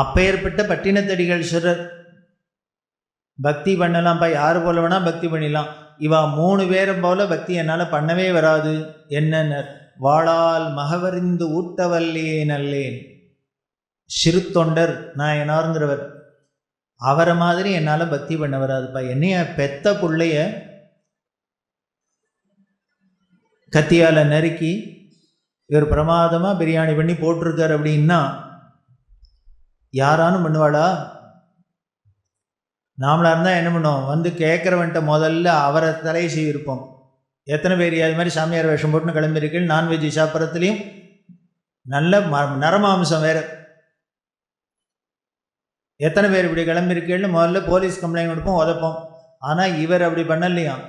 அப்பேற்பட்ட பட்டினத்தடிகள் சிறர். பக்தி பண்ணலாம்ப்பா யார் போல வேணால் பக்தி பண்ணிடலாம் இவா மூணு பேரும் போல பக்தி என்னால் பண்ணவே வராது. என்னன்னர் வாளால் மகவறிந்து ஊட்டவல்லே நல்லேன். சிறு தொண்டர் நான் என்னாருங்கிறவர் அவரை மாதிரி என்னால் பக்தி பண்ண வராதுப்பா என்னைய பெத்த பிள்ளைய கத்தியால் நறுக்கி இவர் பிரமாதமாக பிரியாணி பண்ணி போட்டிருக்கார் அப்படின்னா யாரானும் பண்ணுவாளா? நாமளாக இருந்தால் என்ன பண்ணுவோம்? வந்து கேட்குறவன்ட்ட முதல்ல அவரை தலையை செய்யிருப்போம் எத்தனை பேர்? அது மாதிரி சாமியார் வேஷம் போட்டுன்னு கிளம்பியிருக்கீள் நான்வெஜ் சாப்பிட்றதுலையும் நல்ல ம நரமாம்சம் வேறு. எத்தனை பேர் இப்படி கிளம்பியிருக்கீள்னு முதல்ல போலீஸ் கம்ப்ளைண்ட் கொடுப்போம் உதப்போம். ஆனால் இவர் அப்படி பண்ணலையாம்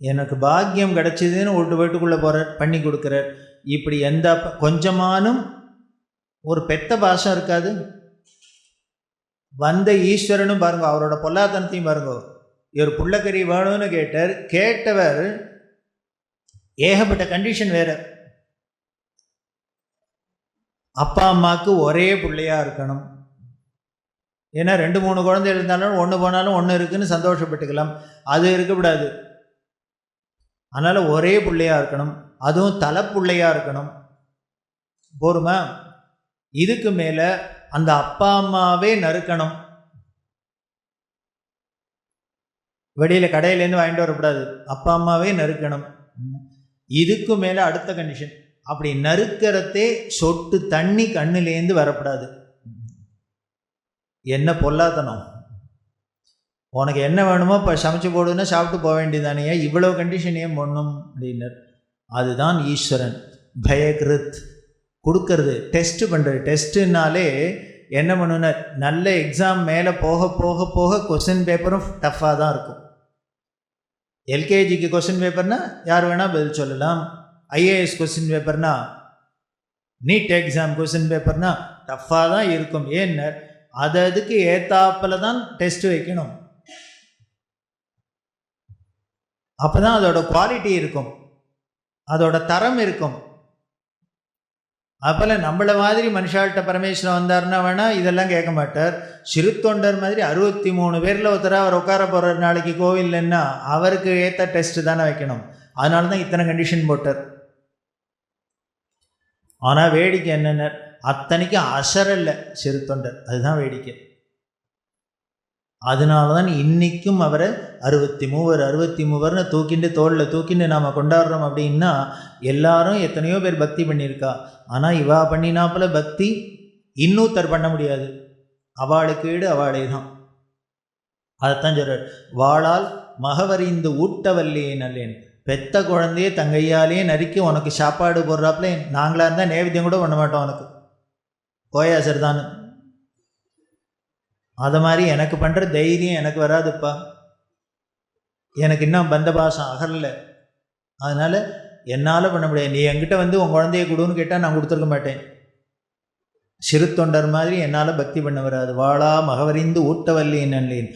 எனக்கு பாக்கியம் கிடச்சிதுன்னு விட்டு வீட்டுக்குள்ளே போகிறார் பண்ணி கொடுக்குறார். இப்படி எந்த கொஞ்சமானும் ஒரு பெத்த பாஷம் இருக்காது. வந்த ஈஸ்வரனும் பாருங்க அவரோட பொல்லாதனத்தையும் பாருங்க. இவர் புள்ளக்கறி வேணும்னு கேட்டார். கேட்டவர் ஏகப்பட்ட கண்டிஷன் வேற. அப்பா அம்மாவுக்கு ஒரே பிள்ளையாக இருக்கணும். ஏன்னா ரெண்டு மூணு குழந்தை இருந்தாலும் ஒன்று போனாலும் ஒன்று இருக்குன்னு சந்தோஷப்பட்டுக்கலாம். அது இருக்கக்கூடாது. அதனால் ஒரே பிள்ளையாக இருக்கணும். அதுவும் தலைப்பிள்ளையாக இருக்கணும். போருமா? இதுக்கு மேலே அந்த அப்பா அம்மாவே நறுக்கணும். வெளியில் கடையிலேருந்து வாங்கிட்டு வரக்கூடாது. அப்பா அம்மாவே நறுக்கணும். இதுக்கு மேலே அடுத்த கண்டிஷன் அப்படி நறுக்கிறதே சொட்டு தண்ணி கண்ணுலேருந்து வரக்கூடாது. என்ன பொல்லாத்தனம்? உனக்கு என்ன வேணுமோ இப்போ சமைச்சு போடுன்னா சாப்பிட்டு போக வேண்டியதானே இவ்வளோ கண்டிஷன் ஏன் பண்ணும்? அப்படின்னார். அதுதான் ஈஸ்வரன். பயகிருத். கொடுக்கறது டெஸ்ட்டு பண்ணுறது டெஸ்ட்டுனாலே என்ன பண்ணுன்னா நல்ல எக்ஸாம் மேலே போக போக போக கொஸ்டின் பேப்பரும் டஃப்பாக தான் இருக்கும். எல்கேஜிக்கு கொஸ்டின் பேப்பர்னா யார் வேணால் பதில் சொல்லலாம். ஐஏஎஸ் கொஸ்டின் பேப்பர்னா நீட் எக்ஸாம் கொஸ்டின் பேப்பர்னா டஃப்பாக தான் இருக்கும். ஏன்னா அது அதுக்கு ஏத்தாப்பில் தான் டெஸ்ட் வைக்கணும். அப்போ தான் அதோட குவாலிட்டி இருக்கும். அதோட தரம் இருக்கும். அப்போல நம்மள மாதிரி மனுஷாள்கிட்ட பரமேஸ்வரன் வந்தார்னா வேணா இதெல்லாம் கேட்க மாட்டார். சிறு தொண்டர் மாதிரி அறுபத்தி மூணு பேரில் ஒருத்தராக அவர் உட்கார போகிற நாளைக்கு கோவில்லன்னா அவருக்கு ஏற்ற டெஸ்ட் தானே வைக்கணும். அதனால தான் இத்தனை கண்டிஷன் போட்டார். ஆனால் வேடிக்கை என்னென்ன? அத்தனைக்கும் அசரல்ல சிறு தொண்டர் அதுதான் வேடிக்கை. அதனால தான் இன்றைக்கும் அவரை அறுபத்தி மூவர் அறுபத்தி மூவர்னு தூக்கிண்டு தோளில் தூக்கிண்டு நாம் கொண்டாடுறோம் அப்படின்னா எல்லாரும் எத்தனையோ பேர் பக்தி பண்ணியிருக்கா. ஆனால் இவா பண்ணினாப்புல பக்தி இன்னொருத்தர் பண்ண முடியாது. அவளுக்கு ஈடு அவளே தான். அதைத்தான் சொல்கிறார் வாளால் மகவறிந்து ஊட்டவல்லியே நல்லேன். பெத்த குழந்தையே தங்கையாலே நறுக்கி உனக்கு சாப்பாடு போடுறாப்புல நாங்களாக இருந்தால் நேவேத்தியம் கூட பண்ண மாட்டோம் உனக்கு. கோயாசர் தான். அதை மாதிரி எனக்கு பண்ணுற தைரியம் எனக்கு வராதுப்பா. எனக்கு இன்னும் பந்த பாசம் அகரல அதனால் என்னால் பண்ண முடியாது. நீ என்கிட்ட வந்து உன் குழந்தைய கொடுன்னு கேட்டால் நான் கொடுத்துருக்க மாட்டேன். சிறு தொண்டர் மாதிரி என்னால் பக்தி பண்ண வராது. வாழா மகவறிந்து ஊட்டவல்லின் நல்லேன்